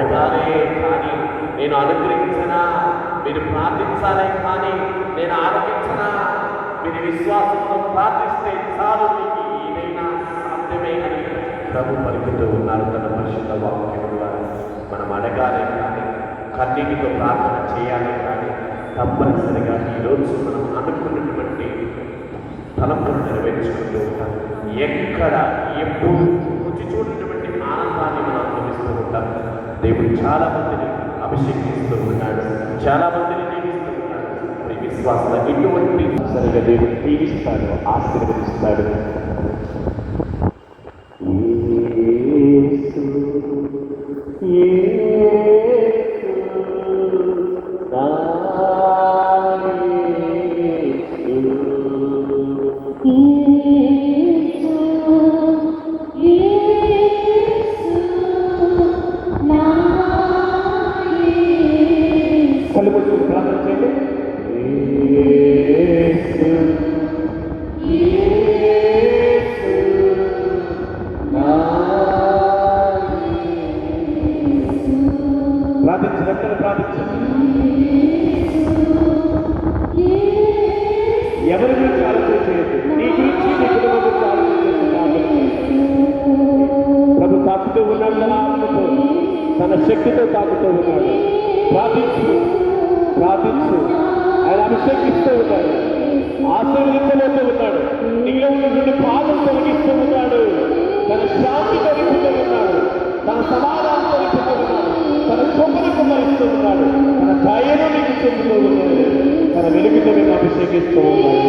అడగాలే కానీ నేను అనుగ్రహించనా? మీరు ప్రార్థించాలే కానీ నేను ఆరోగించనా మీరు విశ్వాసంతో ప్రార్థిస్తే చాలు మీకు ఏదైనా సాధ్యమే అని ప్రభు పలుకుతూ ఉన్నారు తన పరిశుద్ధ వాక్యంలో మనం అడగాలి కానీ కన్నీటితో ప్రార్థన చేయాలి కానీ తప్పనిసరిగా ఈరోజు మనం అనుకున్నటువంటి తలంపులు నెరవేర్చుకుంటూ ఉంటాం. ఎక్కడ ఎప్పుడు దేవుడు చాలా మందిని అభిషేకిస్తూ ఉన్నాడు చాలా మందిని దీవిస్తూ ఉన్నాడు మరి విశ్వాసాల ఎటువంటి సరిగా దేవుడు దీవిస్తాడు ఆశీర్వదిస్తాడు యేసు, యేసు, ప్రార్థించు ప్రార్థించినట్లు ప్రార్థించు. ఎవరి గురించి ఆలోచించలేదు. నీ గురించి నీ కుటుంబం గురించి ఆలోచించలేదు. ప్రార్థన ప్రభు తాకుతూ ఉన్నాడు తన ఆత్మతో తన శక్తితో తాకుతూ ఉన్నాడు. ప్రార్థించు ప్రార్థించు. ఆయన అభిషేకిస్తూ ఉన్నాడు. ఆశీర్వదించబోతూ ఉన్నాడు. నీలో ఉన్నటువంటి బాధలు తొలగిస్తూ ఉన్నాడు తన శాంతి తొలగిస్తూ ఉన్నాడు తన సమాధానం తొలగిస్తూ ఉన్నాడు తన కృపను కుమరిస్తూ ఉన్నాడు తన దయను నీకు చెందుతూ ఉన్నాడు తన వెలుగుతో అభిషేకిస్తూ ఉన్నాడు